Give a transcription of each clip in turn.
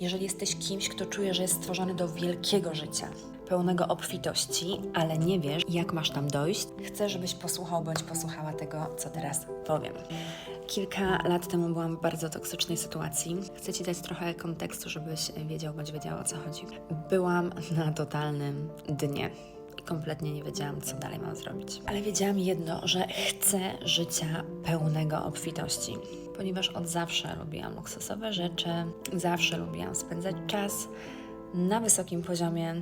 Jeżeli jesteś kimś, kto czuje, że jest stworzony do wielkiego życia, pełnego obfitości, ale nie wiesz, jak masz tam dojść, chcę, żebyś posłuchał bądź posłuchała tego, co teraz powiem. Kilka lat temu byłam w bardzo toksycznej sytuacji. Chcę Ci dać trochę kontekstu, żebyś wiedział bądź wiedziała o co chodzi. Byłam na totalnym dnie kompletnie nie wiedziałam, co dalej mam zrobić. Ale wiedziałam jedno, że chcę życia pełnego obfitości. Ponieważ od zawsze lubiłam luksusowe rzeczy, zawsze lubiłam spędzać czas na wysokim poziomie,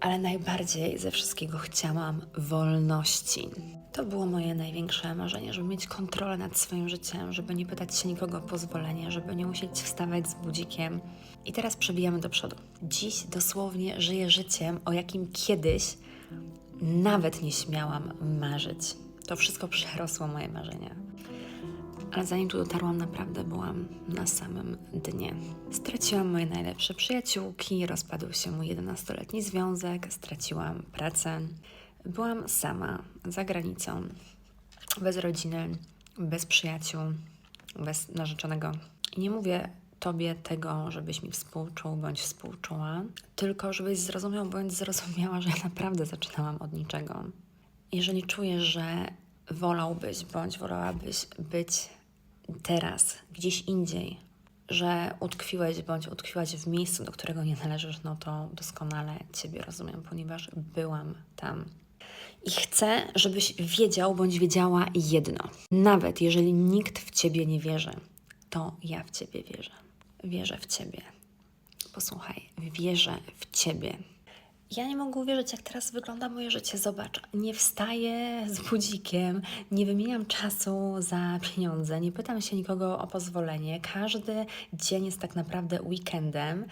ale najbardziej ze wszystkiego chciałam wolności. To było moje największe marzenie, żeby mieć kontrolę nad swoim życiem, żeby nie pytać się nikogo o pozwolenie, żeby nie musieć wstawać z budzikiem. I teraz przebijamy do przodu. Dziś dosłownie żyję życiem, o jakim kiedyś nawet nie śmiałam marzyć. To wszystko przerosło moje marzenia. Ale zanim tu dotarłam, naprawdę byłam na samym dnie. Straciłam moje najlepsze przyjaciółki, rozpadł się mój 11-letni związek, straciłam pracę. Byłam sama, za granicą, bez rodziny, bez przyjaciół, bez narzeczonego. I nie mówię Tobie tego, żebyś mi współczuł bądź współczuła, tylko żebyś zrozumiał bądź zrozumiała, że ja naprawdę zaczynałam od niczego. Jeżeli czujesz, że wolałbyś bądź wolałabyś być teraz, gdzieś indziej, że utkwiłeś bądź utkwiłaś w miejscu, do którego nie należysz, no to doskonale Ciebie rozumiem, ponieważ byłam tam. I chcę, żebyś wiedział bądź wiedziała jedno. Nawet jeżeli nikt w Ciebie nie wierzy, to ja w Ciebie wierzę. Wierzę w Ciebie. Posłuchaj, wierzę w Ciebie. Ja nie mogę uwierzyć, jak teraz wygląda moje życie. Zobacz, nie wstaję z budzikiem, nie wymieniam czasu za pieniądze, nie pytam się nikogo o pozwolenie. Każdy dzień jest tak naprawdę weekendem,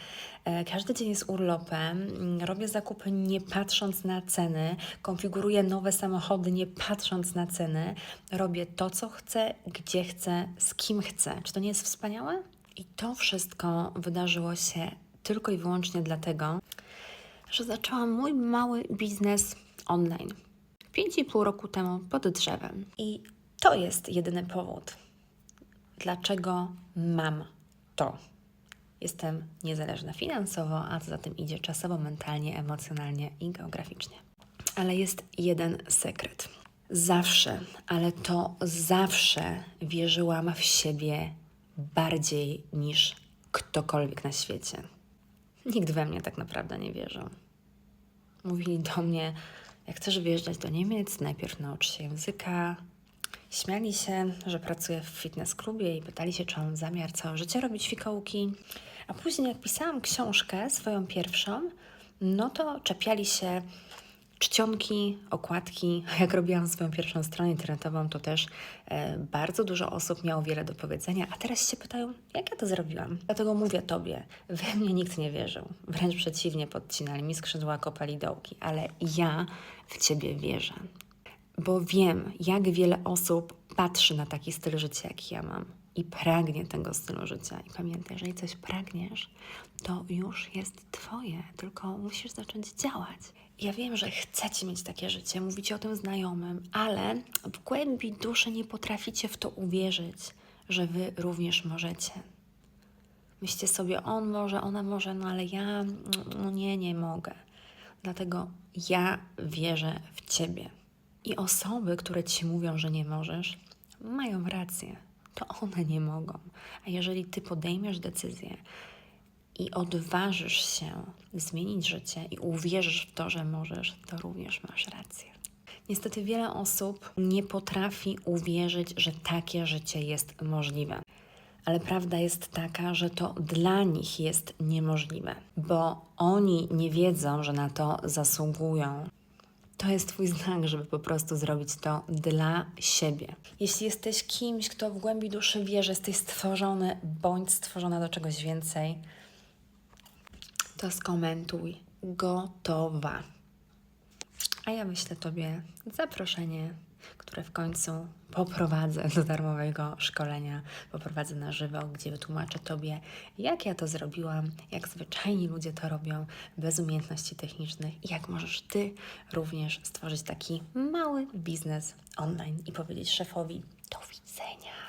e, każdy dzień jest urlopem. Mm, Robię zakupy nie patrząc na ceny, konfiguruję nowe samochody nie patrząc na ceny. Robię to, co chcę, gdzie chcę, z kim chcę. Czy to nie jest wspaniałe? I to wszystko wydarzyło się tylko i wyłącznie dlatego, że zaczęłam mój mały biznes online. 5,5 roku temu pod drzewem. I to jest jedyny powód, dlaczego mam to. Jestem niezależna finansowo, a co za tym idzie czasowo, mentalnie, emocjonalnie i geograficznie. Ale jest jeden sekret. Zawsze, ale to zawsze wierzyłam w siebie bardziej niż ktokolwiek na świecie. Nikt we mnie tak naprawdę nie wierzył. Mówili do mnie, jak chcesz wyjeżdżać do Niemiec, najpierw naucz się języka. Śmiali się, że pracuję w fitness klubie i pytali się, czy mam zamiar całe życie robić fikołki. A później, jak pisałam książkę, swoją pierwszą, no to czepiali się czcionki, okładki. Jak robiłam swoją pierwszą stronę internetową, to też e, bardzo dużo osób miało wiele do powiedzenia, a teraz się pytają, jak ja to zrobiłam. Dlatego mówię Tobie, we mnie nikt nie wierzył. Wręcz przeciwnie, podcinali mi skrzydła, kopali dołki, ale ja w Ciebie wierzę. Bo wiem, jak wiele osób patrzy na taki styl życia, jaki ja mam i pragnie tego stylu życia. I pamiętaj, jeżeli coś pragniesz, to już jest Twoje, tylko musisz zacząć działać. Ja wiem, że chcecie mieć takie życie, mówicie o tym znajomym, ale w głębi duszy nie potraficie w to uwierzyć, że Wy również możecie. Myślcie sobie, on może, ona może, no ale ja, no nie, nie mogę. Dlatego ja wierzę w Ciebie. I osoby, które Ci mówią, że nie możesz, mają rację. To one nie mogą. A jeżeli Ty podejmiesz decyzję i odważysz się zmienić życie i uwierzysz w to, że możesz, to również masz rację. Niestety wiele osób nie potrafi uwierzyć, że takie życie jest możliwe. Ale prawda jest taka, że to dla nich jest niemożliwe, bo oni nie wiedzą, że na to zasługują. To jest Twój znak, żeby po prostu zrobić to dla siebie. Jeśli jesteś kimś, kto w głębi duszy wie, że jesteś stworzony bądź stworzona do czegoś więcej, to skomentuj gotowa. A ja wyślę Tobie zaproszenie, które w końcu poprowadzę do darmowego szkolenia, poprowadzę na żywo, gdzie wytłumaczę Tobie, jak ja to zrobiłam, jak zwyczajni ludzie to robią, bez umiejętności technicznych i jak możesz Ty również stworzyć taki mały biznes online i powiedzieć szefowi do widzenia.